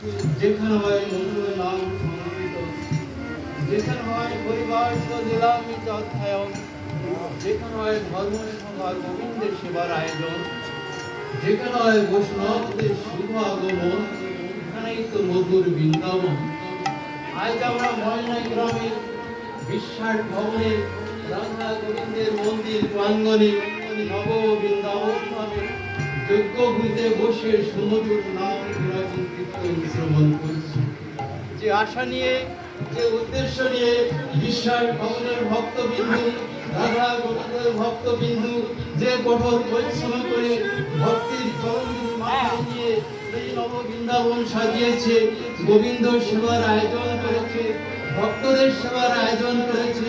যেখানে হয় মধুর নাম সমন্বিত, যেখানে হয় পরিবার দিলামিত অধ্যায়ন যেখানে হয় ধর্ম সভা গোবিন্দের সেবার আয়োজন, যেখানে হয় বৈষ্ণবদের শুভ আগমন, এখানেই তো মধুর বৃন্দাবন। আজ আমরা ময়না গ্রামের বিশ্বাস ভবনে রাধা গোবিন্দের মন্দির প্রাঙ্গণে নব বৃন্দাবন যজ্ঞ ভূতে বসে সমুদ্র নাম শ্রবণ করছি। যে আশা নিয়ে, যে উদ্দেশ্য নিয়ে বিশ্বাস ভবনের ভক্তবিন্দু, রাধা গোবিন্দের ভক্তবিন্দু, যে কঠোর পরিশ্রম করে ভক্তির চরণ মাথায় নিয়ে এই নব বৃন্দাবন সাজিয়েছে, গোবিন্দ সেবার আয়োজন করেছে, ভক্তদের সেবার আয়োজন করেছে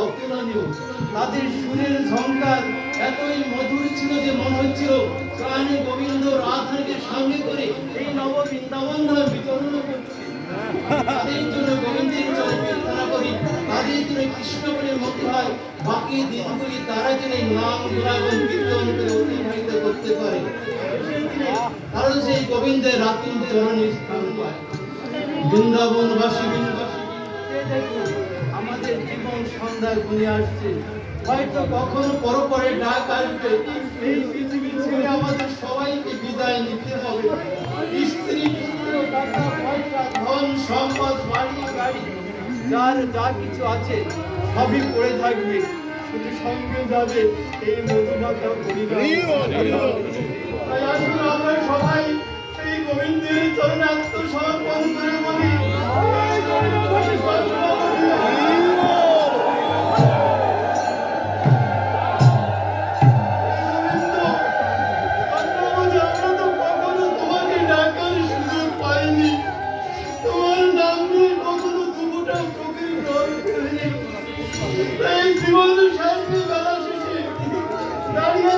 অতুলনীয় তাদের সুরের ঝঙ্কার এতই মধুর ছিল যে মনে হচ্ছিল প্রাণে গোবিন্দ রাধাকে সঙ্গে করে এই নব বৃন্দাবন ধামে বিচরণ করছে। তাদের জন্য গোবিন্দের চরণে প্রার্থনা করি। তাদের জন্য কৃষ্ণ বলে মতে হয়। বাকি দিনগুলি তারা যেন নাম গুণাগুণ কীর্তন করে অতিবাহিত করতে পারে। তারা সেই গোবিন্দের রাতুল চরণে স্থান পায়। বৃন্দাবনবাসী বৃন্দাবাসী সন্ধ্যার গুণে আসছে। হয়তো কখনো পরপরে ডাক আসবে। এই পৃথিবী ছেড়ে আমাদের সবাইকে বিদায় নিতে হবে। স্ত্রী ধন, সম্পদ, বাড়ি, গাড়ি, যার যা কিছু আছে সবই পড়ে থাকবে। শুধু সঙ্গে যাবে এই মধুমাতা পরিবার। তাই আসুন আমরা সবাই সেই গোবিন্দের চরণে আত্মসমর্পণ করে বলি।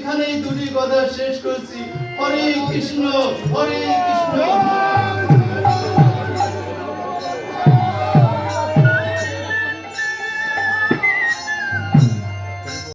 এখানে এই দুটি কথা শেষ করছি। হরে কৃষ্ণ হরে কৃষ্ণ।